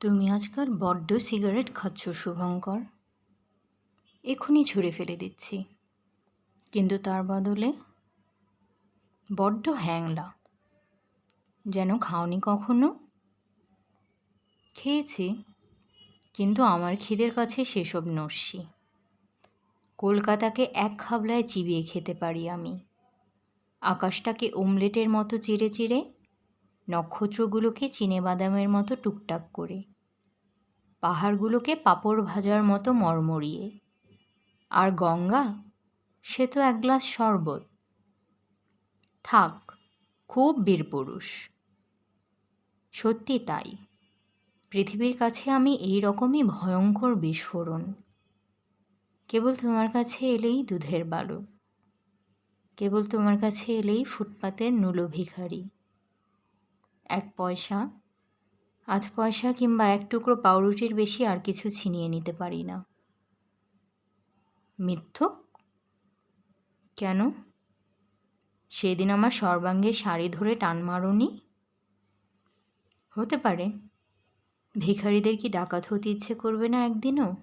তুমি আজকাল বড্ড সিগারেট খাচ্ছ, শুভঙ্কর। এক্ষুনি ছুঁড়ে ফেলে দিচ্ছি। কিন্তু তার বদলে বড্ড হ্যাংলা। যেন খাওনি কখনো? খেয়েছি, কিন্তু আমার খিদের কাছে সেসব নস্যি কলকাতাকে এক খাবলায় চিবিয়ে খেতে পারি আমি। আকাশটাকে ওমলেটের মতো চিড়ে চিড়ে নক্ষত্রগুলোকে চিনে বাদামের মতো টুকটাক করে। পাহাড়গুলোকে পাঁপড় ভাজার মতো মরমরিয়ে। আর গঙ্গা? সে তো এক গ্লাস শরবত। থাক, খুব বীরপুরুষ। সত্যি তাই। পৃথিবীর কাছে আমি এই রকমই ভয়ঙ্কর বিস্ফোরণ। কেবল তোমার কাছে এলেই দুধের বালু। কেবল তোমার কাছে এলেই ফুটপাতের নুলো ভিখারি। এক পয়সা, আধ পয়সা কিংবা এক টুকরো পাউরুটির বেশি আর কিছু ছিনিয়ে নিতে পারি না। মিথ্যক? কেন? সেদিন আমার সর্বাঙ্গে শাড়ি ধরে টান মারনি? হতে পারে। ভিখারিদের কি ডাকাত হতে ইচ্ছে করবে না একদিনও?